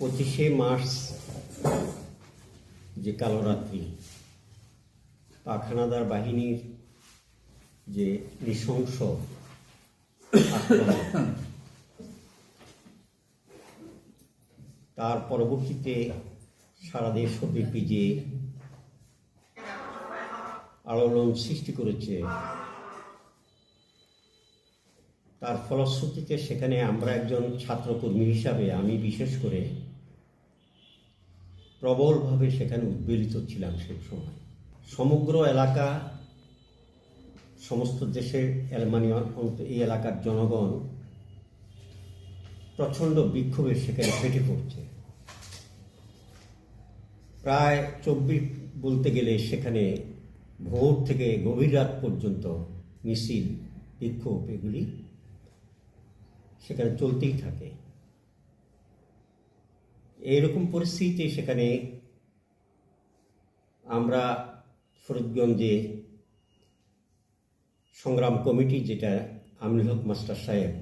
পঁচিশে মার্চ যে কালরাত্রি পাখানাদার বাহিনীর যে নৃশংস তার পরবর্তীতে সারা দেশব্যাপী যে আলোড়ন সৃষ্টি করেছে, তার ফলশ্রুতিতে সেখানে আমরা একজন ছাত্রকর্মী হিসাবে আমি বিশেষ করে প্রবলভাবে সেখানে উদ্বেলিত ছিলাম সেই সময়। সমগ্র এলাকা, সমস্ত দেশের মানে এই এলাকার জনগণ প্রচণ্ড বিক্ষোভে সেখানে ফেটে পড়ছে। প্রায় চব্বিশ বলতে গেলে সেখানে ভোর থেকে গভীর রাত পর্যন্ত মিছিল, বিক্ষোভ এগুলি সেখানে চলতেই থাকে। এইরকম পরিস্থিতিতে সেখানে আমরা ফরিদগঞ্জে সংগ্রাম কমিটি যেটা আমিনুল হক মাস্টার সাহেব,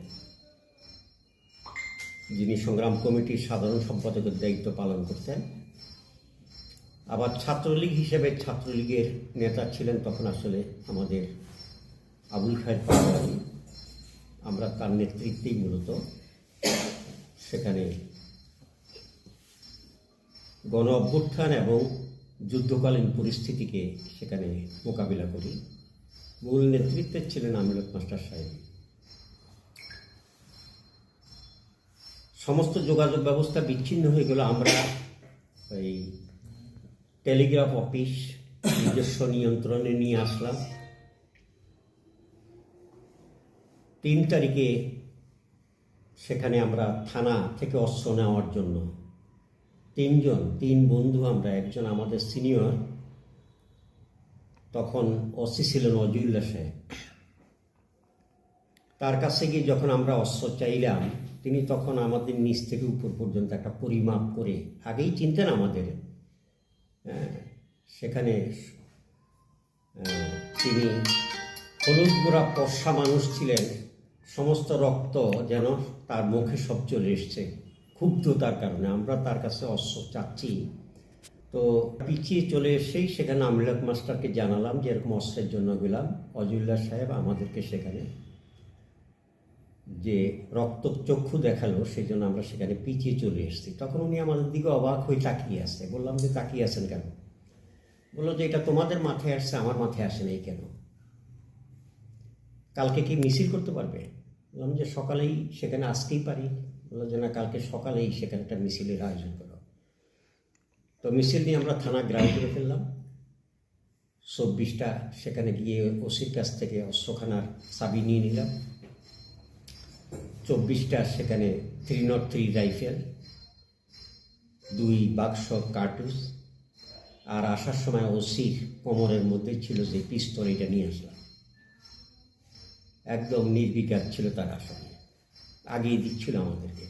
যিনি সংগ্রাম কমিটির সাধারণ সম্পাদকের দায়িত্ব পালন করতেন, আবার ছাত্রলীগ হিসেবে ছাত্রলীগের নেতা ছিলেন তখন আসলে আমাদের আবুল খায়ের পাটোয়ারি। আমরা তার নেতৃত্বেই মূলত সেখানে গণ অভ্যুত্থান এবং যুদ্ধকালীন পরিস্থিতিকে সেখানে মোকাবিলা করি। মূল নেতৃত্বে ছিলেন আমিরত মাস্টার সাহেব। সমস্ত যোগাযোগ ব্যবস্থা বিচ্ছিন্ন হয়ে গেল। আমরা এই টেলিগ্রাফ অফিস, নিজস্ব নিয়ন্ত্রণে নিয়ে আসলাম। তিন তারিখে সেখানে আমরা থানা থেকে অস্ত্র নেওয়ার জন্য তিনজন, তিন বন্ধু আমরা, একজন আমাদের সিনিয়র তখন অসি ছিলেন অজুল্লা সাহেব তার কাছে গিয়ে যখন আমরা অস্ত্র চাইলাম, তিনি তখন আমাদের নিচ থেকে উপর পর্যন্ত একটা পরিমাপ করে, আগেই চিনতেন আমাদের সেখানে তিনি হলুদ গোড়া পশা মানুষ ছিলেন, সমস্ত রক্ত যেন তার মুখে সব চলে এসছে। ক্ষুব্ধতার কারণে, আমরা তার কাছে অস্ত্র চাচ্ছি। তো পিছিয়ে চলে এসেই সেখানে আমিলাক মাস্টারকে জানালাম যে এরকম অস্ত্রের জন্য গেলাম। অজুল্লাহ সাহেব আমাদেরকে সেখানে যে রক্ত চক্ষু দেখাল সেই জন্য আমরা সেখানে পিছিয়ে চলে এসেছি। তখন উনি আমাদের দিকে অবাক হয়ে তাকিয়ে আসছে বললাম যে তাকিয়ে আছেন কেন? বলল, যে এটা তোমাদের মাথায় আসছে, আমার মাথায় আসে নাই কেন? কালকে কি মিছিল করতে পারবে? বললাম, যে সকালেই সেখানে আসতেই পারি। বলল যে, না, কালকে সকালেই সেখানে একটা মিছিলের আয়োজন করো। তো মিছিল নিয়ে আমরা থানা গ্রাম করে ফেললাম। চব্বিশটা সেখানে গিয়ে ওসির কাছ থেকে অস্ত্রখানার চাবি নিয়ে নিলাম। চব্বিশটা সেখানে থ্রি নট থ্রি রাইফেল, দুই বাক্স কার্টুস আর আসার সময় ওসির কোমরের মধ্যে ছিল যে পিস্তল, এটা নিয়ে আসলাম। একদম নির্বিকার ছিল তার আসলে আগিয়ে দিচ্ছিল আমাদেরকে।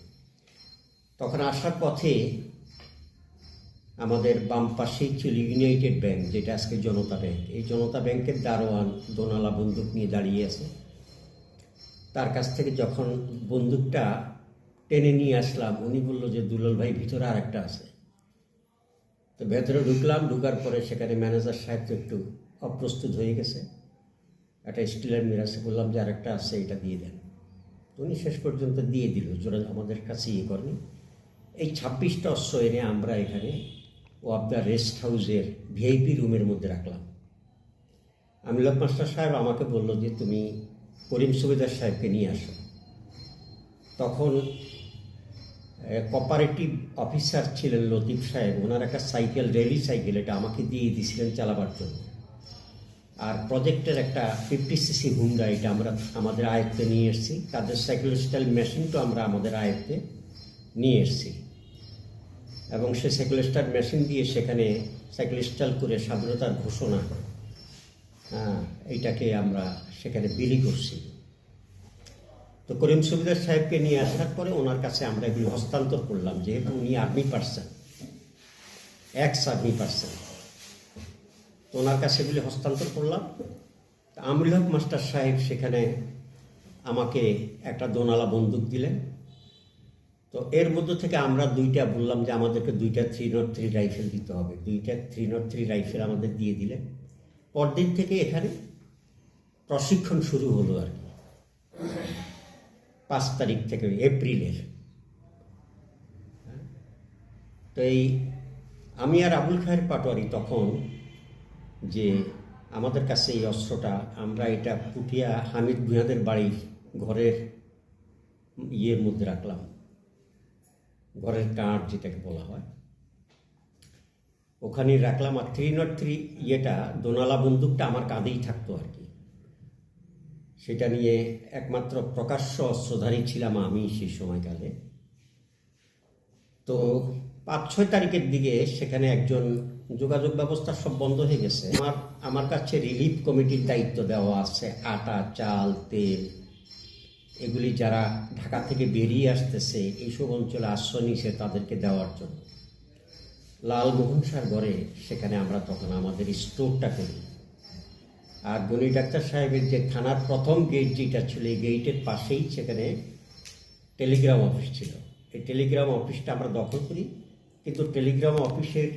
তখন আসার পথে আমাদের বাম পাশেই ছিল ইউনাইটেড ব্যাংক যেটা আজকে জনতা ব্যাংক। এই জনতা ব্যাংকের দারোয়ান দোনালা বন্দুক নিয়ে দাঁড়িয়ে আছে। তার কাছ থেকে যখন বন্দুকটা টেনে নিয়ে আসলাম, উনি বলল যে, দুলাল ভাই, ভিতরে আর একটা আছে। তো ভেতরে ঢুকলাম, ঢুকার পরে সেখানে ম্যানেজার সাহেব তো একটু অপ্রস্তুত হয়ে গেছে। একটা স্টিলের মিরাসে বললাম যে, আরেকটা আছে, এটা দিয়ে দেন। উনি শেষ পর্যন্ত দিয়ে দিল জোরা আমাদের কাছে ইয়ে করেনি। এই ছাব্বিশটা অস্ত্র এনে আমরা এখানে ওয়াব দ্য রেস্ট হাউসের ভিআইপি রুমের মধ্যে রাখলাম। আমি মাস্টার সাহেব আমাকে বলল যে, তুমি করিম সুবেদার সাহেবকে নিয়ে আসো। তখন কপারেটিভ অফিসার ছিলেন লতিফ সাহেব। ওনার একটা সাইকেল রেলি সাইকেল, এটা আমাকে দিয়ে দিয়েছিলেন চালাবার জন্য। আর প্রজেক্টের একটা ফিফটি সিসি হুন্ডা এটা আমরা আমাদের আয়ত্তে নিয়ে এসেছি। তাদের সাইকেলিস্টাইল মেশিনটাও আমরা আমাদের আয়ত্তে নিয়ে এসেছি। এবং সে সাইকেলিস্টার মেশিন দিয়ে সেখানে সাইকেলিস্টাল করে স্বাধীনতার ঘোষণা হ্যাঁ এইটাকে আমরা সেখানে বিলি করছি। তো করিম সুবিদার সাহেবকে নিয়ে আসার পরে ওনার কাছে আমরা এগুলি হস্তান্তর করলাম, যেহেতু উনি army person ex army person ওনার কাছে এগুলি হস্তান্তর করলাম। আমির হক মাস্টার সাহেব সেখানে আমাকে একটা দোনালা বন্দুক দিলেন। তো এর মধ্যে থেকে আমরা দুইটা বললাম যে আমাদেরকে দুইটা থ্রি নট থ্রি রাইফেল দিতে হবে। দুইটা থ্রি নট থ্রি রাইফেল আমাদের দিয়ে দিলেন। পরদিন থেকে এখানে প্রশিক্ষণ শুরু হলো আর কি। পাঁচ তারিখ থেকে, এপ্রিলের। তো এই আমি আর আবুল খায়ের পাটোয়ারি তখন যে আমাদের কাছে এই অস্ত্রটা, আমরা এটা পুটিয়া হামিদ ভুঁইয়াদের বাড়ির ঘরের ইয়ের মধ্যে রাখলাম। ঘরের কাঠ যেটাকে বলা হয়। ওখানে রাখলাম আর থ্রি নট থ্রি ইয়েটা, দোনালা বন্দুকটা আমার কাঁধেই থাকতো আর কি। সেটা নিয়ে একমাত্র প্রকাশ্য অস্ত্রধারী ছিলাম আমি সেই সময়কালে। তো পাঁচ ছয় তারিখের দিকে সেখানে একজন যোগাযোগ ব্যবস্থা সব বন্ধ হয়ে গেছে। আমার আমার কাছে রিলিফ কমিটির দায়িত্ব দেওয়া আছে। আটা, চাল, তেল, এগুলি যারা ঢাকা থেকে বেরিয়ে আসতেছে, এইসব অঞ্চলে আশ্রয় নিছে তাদেরকে দেওয়ার জন্য। লালমোহন সার ঘরে সেখানে আমরা তখন আমাদের স্টোরটা করি। আর গণি ডাক্তার সাহেবের যে থানার প্রথম গেট যেটা ছিল, এই গেটের পাশেই সেখানে টেলিগ্রাম অফিস ছিল। এই টেলিগ্রাম অফিসটা আমরা দখল করি। কিন্তু টেলিগ্রাম অফিসের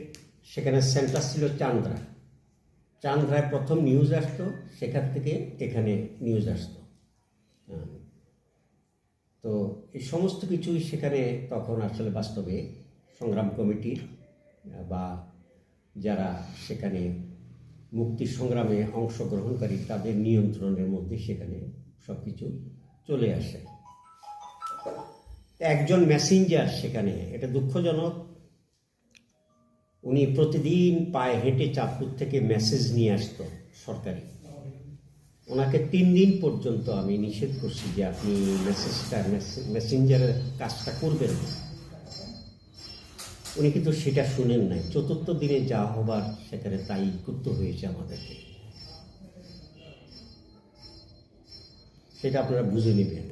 সেখানে সেন্টার ছিল চান্দ্রা চান্দ্রায় প্রথম নিউজ আসতো সেখান থেকে এখানে নিউজ আসতো হ্যাঁ। তো এই সমস্ত কিছুই সেখানে তখন আসলে বাস্তবে সংগ্রাম কমিটির, বা যারা সেখানে মুক্তি সংগ্রামে অংশগ্রহণকারী, তাদের নিয়ন্ত্রণের মধ্যে সেখানে সব কিছু চলে আসে। একজন মেসেঞ্জার সেখানে, এটা দুঃখজনক উনি প্রতিদিন পায়ে হেঁটে চাঁদপুর থেকে মেসেজ নিয়ে আসতো সরকারি। ওনাকে তিন দিন পর্যন্ত আমি নিষেধ করছি যে আপনি মেসেজটা মেসেঞ্জারের কাজটা করবেন উনি কিন্তু সেটা শুনেন নাই। চতুর্থ দিনে যা হবার সেখানে তাই করতে হয়েছে আমাদেরকে। সেটা আপনারা বুঝে নেবেন।